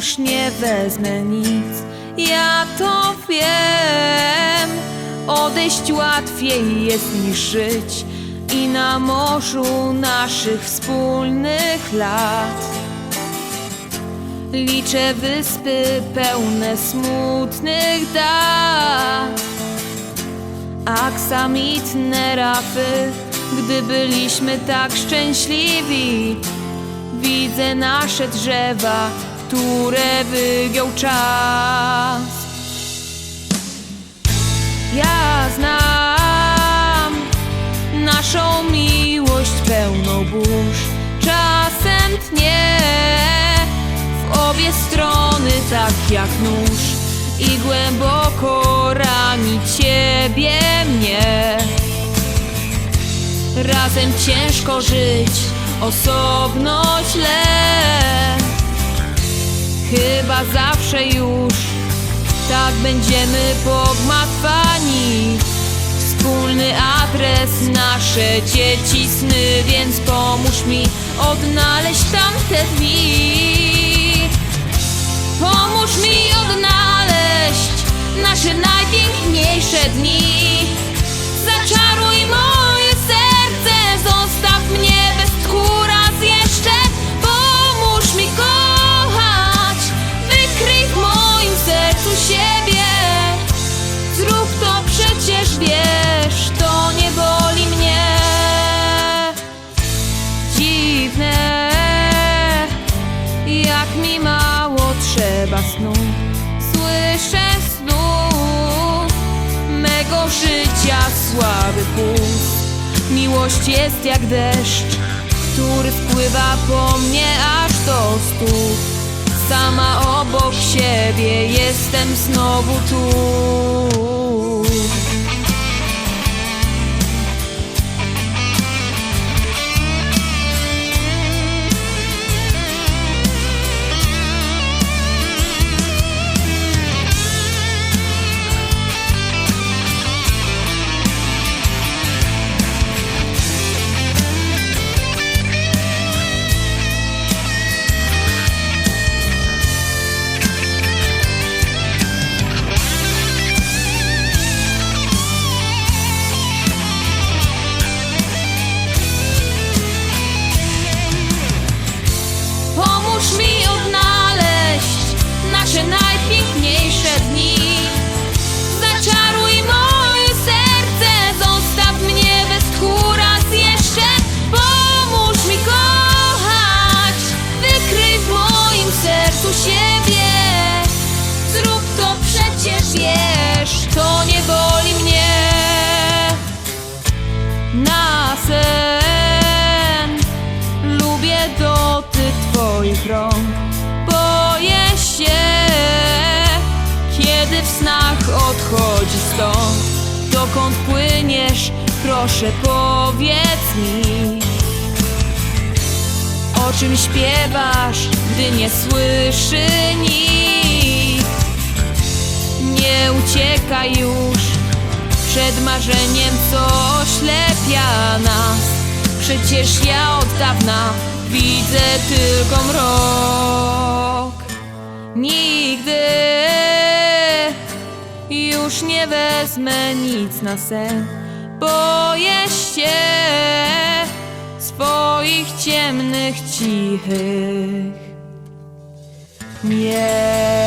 już nie wezmę nic, ja to wiem. Odejść łatwiej jest niż żyć i na morzu naszych wspólnych lat. Liczę wyspy pełne smutnych dat Aksamitne rafy Gdy byliśmy tak szczęśliwi Widzę nasze drzewa, które wygiął czas. Ja znam naszą miłość pełną burz. Czasem tnie w obie strony tak jak nóż I głęboko rani ciebie mnie. Razem ciężko żyć, osobno źle Chyba zawsze już tak będziemy pogmatwani. Wspólny adres, nasze dzieci sny Więc pomóż mi odnaleźć tamte dni. Pomóż mi odnaleźć nasze najpiękniejsze dni snu Słyszę znów mego życia słaby puls. Miłość jest jak deszcz, który wpływa po mnie aż do stóp Sama obok siebie jestem znowu tu Lubię dotyk twoich rąk. Boję się Kiedy w snach odchodzi stąd. Dokąd płyniesz, proszę powiedz mi. O czym śpiewasz, gdy nie słyszy nikt Nie uciekaj już przed marzeniem, co oślepia nas. Przecież ja od dawna widzę tylko mrok. Nigdy już nie wezmę nic na sen. Boję się swoich ciemnych, cichych miast.